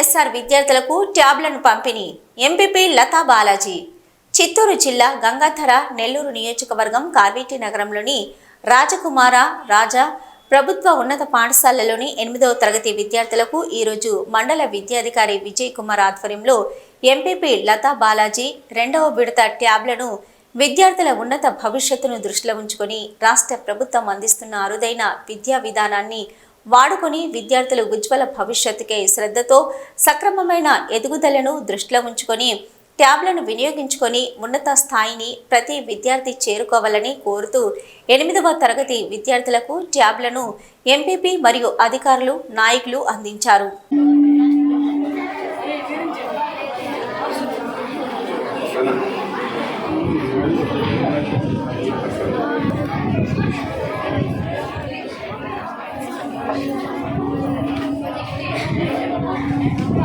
ఆర్కేఎస్ఆర్ విద్యార్థులకు ట్యాబ్లను పంపిణీ. ఎంపీపీ లతా బాలాజీ. చిత్తూరు జిల్లా గంగాధర నెల్లూరు నియోజకవర్గం కార్వీటి నగరంలోని రాజకుమార రాజా ప్రభుత్వ ఉన్నత పాఠశాలలోని ఎనిమిదవ తరగతి విద్యార్థులకు ఈరోజు మండల విద్యాధికారి విజయ్ కుమార్ ఆధ్వర్యంలో ఎంపీపీ లతా బాలాజీ రెండవ విడత ట్యాబ్లను విద్యార్థుల ఉన్నత భవిష్యత్తును దృష్టిలో ఉంచుకొని రాష్ట్ర ప్రభుత్వం అందిస్తున్న అరుదైన విద్యా విధానాన్ని వాడుకొని విద్యార్థుల ఉజ్వల భవిష్యత్తుకే శ్రద్ధతో సక్రమమైన ఎదుగుదలను దృష్టిలో ఉంచుకొని ట్యాబ్లను వినియోగించుకొని ఉన్నత స్థాయిని ప్రతి విద్యార్థి చేరుకోవాలని కోరుతూ ఎనిమిదవ తరగతి విద్యార్థులకు ట్యాబ్లను ఎంపీపీ మరియు అధికారులు నాయకులు అందించారు.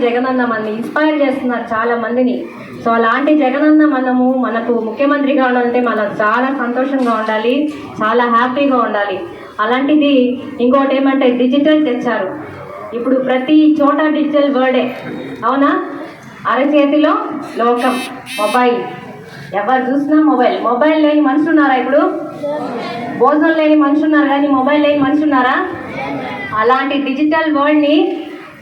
జగనన్న మనని ఇన్స్పైర్ చేస్తున్నారు చాలా మందిని. సో అలాంటి జగనన్న మనము మనకు ముఖ్యమంత్రిగా ఉండాలంటే మనం చాలా సంతోషంగా ఉండాలి చాలా హ్యాపీగా ఉండాలి. అలాంటిది ఇంకోటి ఏమంటే డిజిటల్ తెచ్చారు ఇప్పుడు ప్రతి చోట డిజిటల్ వర్డే అవునా? అరచేతిలో లోకం మొబైల్. ఎవరు చూసినా మొబైల్. మొబైల్ లేని మనుషులు ఉన్నారా ఇప్పుడు? భోజనం లేని మనుషులు ఉన్నారు కానీ మొబైల్ లేని మనుషులు ఉన్నారా అలాంటి డిజిటల్ వరల్డ్ని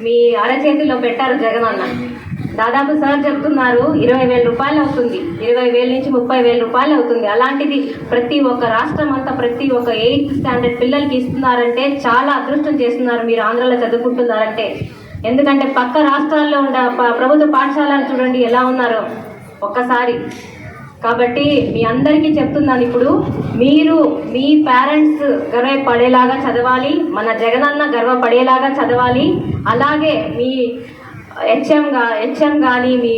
మీ అరచేతిలో పెట్టారు జగన్ అన్న దాదాపు సార్ చెప్తున్నారు ఇరవై వేల రూపాయలు అవుతుంది. ఇరవై వేల నుంచి ముప్పై వేల రూపాయలు అవుతుంది. అలాంటిది ప్రతి ఒక్క రాష్ట్రం అంతా ప్రతి ఒక్క ఎయిత్ స్టాండర్డ్ పిల్లలకి ఇస్తున్నారంటే చాలా అదృష్టం చేస్తున్నారు మీరు ఆంధ్రలో చదువుకుంటున్నారంటే. ఎందుకంటే పక్క రాష్ట్రాల్లో ఉండే ప- ప్రభుత్వ పాఠశాలలు చూడండి ఎలా ఉన్నారో. ఒక్కసారి కాబట్టి మీ అందరికీ చెప్తున్నాను ఇప్పుడు మీరు మీ పేరెంట్స్ గర్వపడేలాగా చదవాలి మన జగనన్న గర్వపడేలాగా చదవాలి అలాగే మీ హెచ్ఎం గా హెచ్ఎం కానీ మీ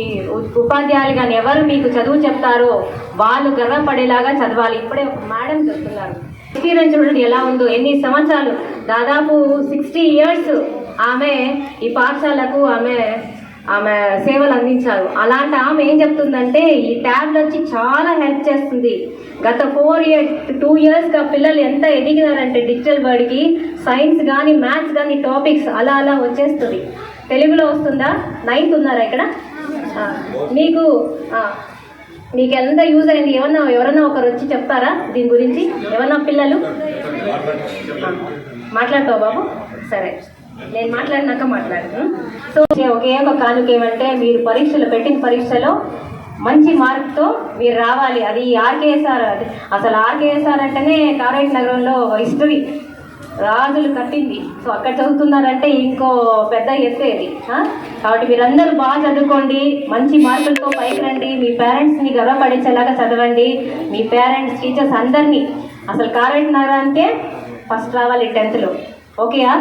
ఉపాధ్యాయులు కానీ ఎవరు మీకు చదువు చెప్తారో వాళ్ళు గర్వపడేలాగా చదవాలి. ఇప్పుడే ఒక మేడం చెప్తున్నారు. ఎక్స్పీరియన్స్ చూడండి ఎలా ఉందో. ఎన్ని సంవత్సరాలు? దాదాపు సిక్స్టీ ఇయర్స్ ఆమె ఈ పాఠశాలకు ఆమె ఆమె సేవలు అందించారు. అలాంటి ఆమె ఏం చెప్తుందంటే ఈ ట్యాబ్లు వచ్చి చాలా హెల్ప్ చేస్తుంది. గత ఫోర్ ఇయర్ టూ ఇయర్స్గా పిల్లలు ఎంత ఎదిగినారంటే డిజిటల్ వర్డ్కి సైన్స్ కానీ మ్యాథ్స్ కానీ టాపిక్స్ అలా అలా వచ్చేస్తుంది. తెలుగులో వస్తుందా? నైన్త్ ఉన్నారా ఇక్కడ? మీకు మీకు ఎంత యూజ్ అయింది? ఏమన్నా ఎవరన్నా ఒకరు వచ్చి చెప్తారా దీని గురించి? ఏమన్నా పిల్లలు? మాట్లాడతావు బాబు? సరే. నేను మాట్లాడినాక మాట్లాడతాను సో ఒకే ఒక కానుక ఏమంటే మీరు పరీక్షలు పెట్టిన పరీక్షలో మంచి మార్క్తో మీరు రావాలి. అది ఆర్కేఎస్ఆర్ అది అసలు ఆర్కేఎస్ఆర్ అంటేనే కారేట్ నగరంలో హిస్టరీ. రాజులు కట్టింది. సో అక్కడ చదువుతున్నారంటే ఇంకో పెద్ద ఎత్తేది కాబట్టి మీరందరూ బాగా చదువుకోండి. మంచి మార్కులతో పైకి రండి. మీ పేరెంట్స్ని గర్వపడించేలాగా చదవండి. మీ పేరెంట్స్ టీచర్స్ అందరినీ. అసలు కారేట్ నగరానికే ఫస్ట్ రావాలి టెన్త్లో. ఓకేయా?